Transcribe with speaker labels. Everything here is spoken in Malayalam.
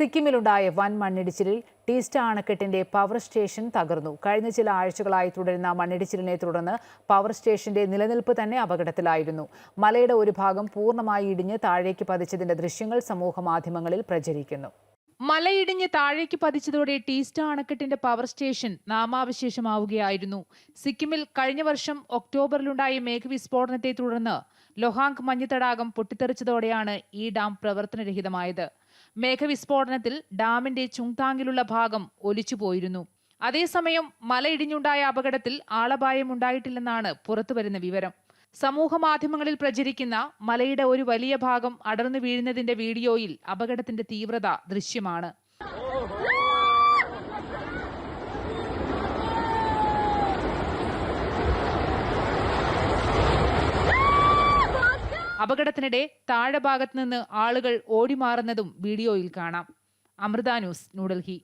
Speaker 1: സിക്കിമിലുണ്ടായ വൻ മണ്ണിടിച്ചിലിൽ ടീസ്റ്റ അണക്കെട്ടിന്റെ പവർ സ്റ്റേഷൻ തകർന്നു. കഴിഞ്ഞ ചില ആഴ്ചകളായി തുടരുന്ന മണ്ണിടിച്ചിലിനെ തുടർന്ന് പവർ സ്റ്റേഷന്റെ നിലനിൽപ്പ് തന്നെ അപകടത്തിലായിരുന്നു. മലയുടെ ഒരു ഭാഗം പൂർണമായി ഇടിഞ്ഞ് താഴേക്ക് പതിച്ചതിന്റെ ദൃശ്യങ്ങൾ സമൂഹ മാധ്യമങ്ങളിൽ പ്രചരിക്കുന്നു.
Speaker 2: മലയിടിഞ്ഞ് താഴേക്ക് പതിച്ചതോടെ ടീസ്റ്റ അണക്കെട്ടിന്റെ പവർ സ്റ്റേഷൻ നാമാവശേഷമാവുകയായിരുന്നു. സിക്കിമിൽ കഴിഞ്ഞ വർഷം ഒക്ടോബറിലുണ്ടായ മേഘവിസ്ഫോടനത്തെ തുടർന്ന് ലൊഹാങ് മഞ്ഞുതടാകം പൊട്ടിത്തെറിച്ചതോടെയാണ് ഈ ഡാം പ്രവർത്തനരഹിതമായത്. മേഘവിസ്ഫോടനത്തിൽ ഡാമിന്റെ ചുങ്താങ്ങിലുള്ള ഭാഗം ഒലിച്ചുപോയിരുന്നു. അതേസമയം മലയിടിഞ്ഞുണ്ടായ അപകടത്തിൽ ആളപായമുണ്ടായിട്ടില്ലെന്നാണ് പുറത്തുവരുന്ന വിവരം. സമൂഹ മാധ്യമങ്ങളിൽ പ്രചരിക്കുന്ന മലയുടെ ഒരു വലിയ ഭാഗം അടർന്നു വീഴുന്നതിന്റെ വീഡിയോയിൽ അപകടത്തിന്റെ തീവ്രത ദൃശ്യമാണ്. അപകടത്തിനിടെ താഴെ ഭാഗത്ത് നിന്ന് ആളുകൾ ഓടിമാറുന്നതും വീഡിയോയിൽ കാണാം. അമൃത ന്യൂസ് ന്യൂഡൽഹി.